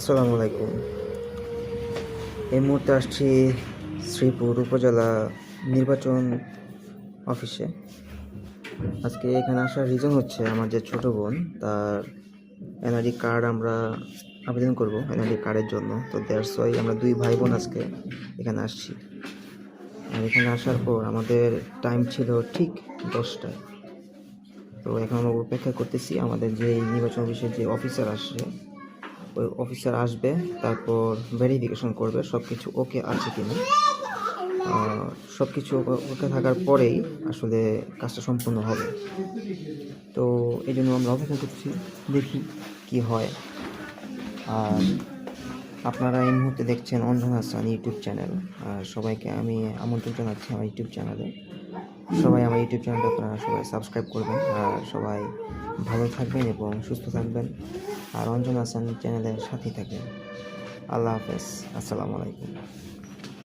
আসসালামু আলাইকুম। এই মুহূর্তে আসছি শ্রীপুর উপজেলা নির্বাচন অফিসে। আজকে এখানে আসার রিজন হচ্ছে আমার যে ছোট বোন, তার এনআরডি কার্ড আমরা আবেদন করব এনআরডি কার্ডের জন্য। তো ওয়াই আমরা দুই ভাই বোন আজকে এখানে আসছি। আর এখানে আসার পর আমাদের টাইম ছিল ঠিক দশটায়। তো এখন আমরা অপেক্ষা করতেছি আমাদের যে নির্বাচন অফিসের যে অফিসার আসছে ওই অফিসার আসবে, তারপর ভেরিফিকেশন করবে সব কিছু ওকে আছে কিনা। সব কিছু ওকে থাকার পরেই আসলে কাজটা সম্পূর্ণ হবে। তো এই জন্য আমরা অপেক্ষা করছি, দেখি কি হয়। আর আপনারা এই মুহূর্তে দেখছেন অঞ্জন হাসান ইউটিউব চ্যানেল। আর সবাইকে আমি আমন্ত্রণ জানাচ্ছি আমার ইউটিউব চ্যানেলে। সবাই আমার ইউটিউব চ্যানেলটা আপনারা সবাই সাবস্ক্রাইব করবেন। আর সবাই ভালো থাকবেন এবং সুস্থ থাকবেন। আর অঞ্জন হাসান চ্যানেলের সাথেই থাকেন। আল্লাহ হাফেজ। আসসালামু আলাইকুম।